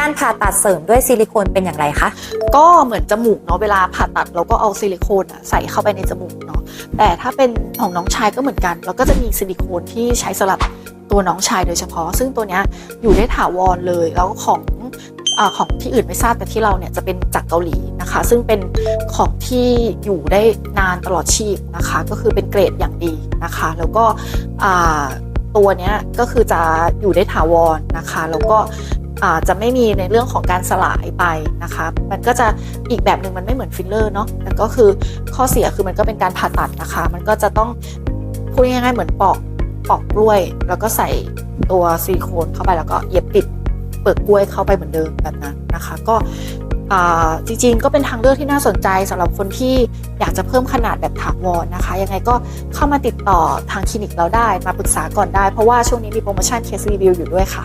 การผ่าตัดเสริมด้วยซิลิโคนเป็นอย่างไรคะ ก็เหมือนจมูกเนาะเวลาผ่าตัดเราก็เอาซิลิโคนใส่เข้าไปในจมูกเนาะแต่ถ้าเป็นของน้องชายก็เหมือนกัน เราก็จะมีซิลิโคนที่ใช้สำหรับตัวน้องชายโดยเฉพาะ ซึ่งตัวนี้อยู่ได้ถาวรเลย แล้วของอของที่อื่นไม่ทราบแต่ที่เราเนี่ยจะเป็นจากเกาหลีนะคะ ซึ่งเป็นของที่อยู่ได้นานตลอดชีพนะคะ ก็คือเป็นเกรดอย่างดีนะคะ แล้วก็ตัวนี้ก็คือจะอยู่ได้ถาวรนะคะ แล้วก็ จะไม่มีในเรื่องของการสลายไปนะคะมันก็จะอีกแบบหนึ่งมันไม่เหมือนฟิลเลอร์เนาะมันก็คือข้อเสียคือมันก็เป็นการผ่าตัดนะคะ มันก็จะต้องพูดง่ายๆเหมือนปอกปอกกล้วย แล้วก็ใส่ตัวซิลิโคนเข้าไปแล้วก็เย็บปิดเปลือกกล้วยเข้าไปเหมือนเดิมแบบนั้นนะคะ ก็จริงๆ ก็เป็นทางเลือกที่น่าสนใจสำหรับคนที่อยากจะเพิ่มขนาดแบบถาวรนะคะ ยังไงก็เข้ามาติดต่อทางคลินิกเราได้มาปรึกษาก่อนได้ เพราะว่าช่วงนี้มีโปรโมชั่นเคสรีวิวอยู่ด้วยค่ะ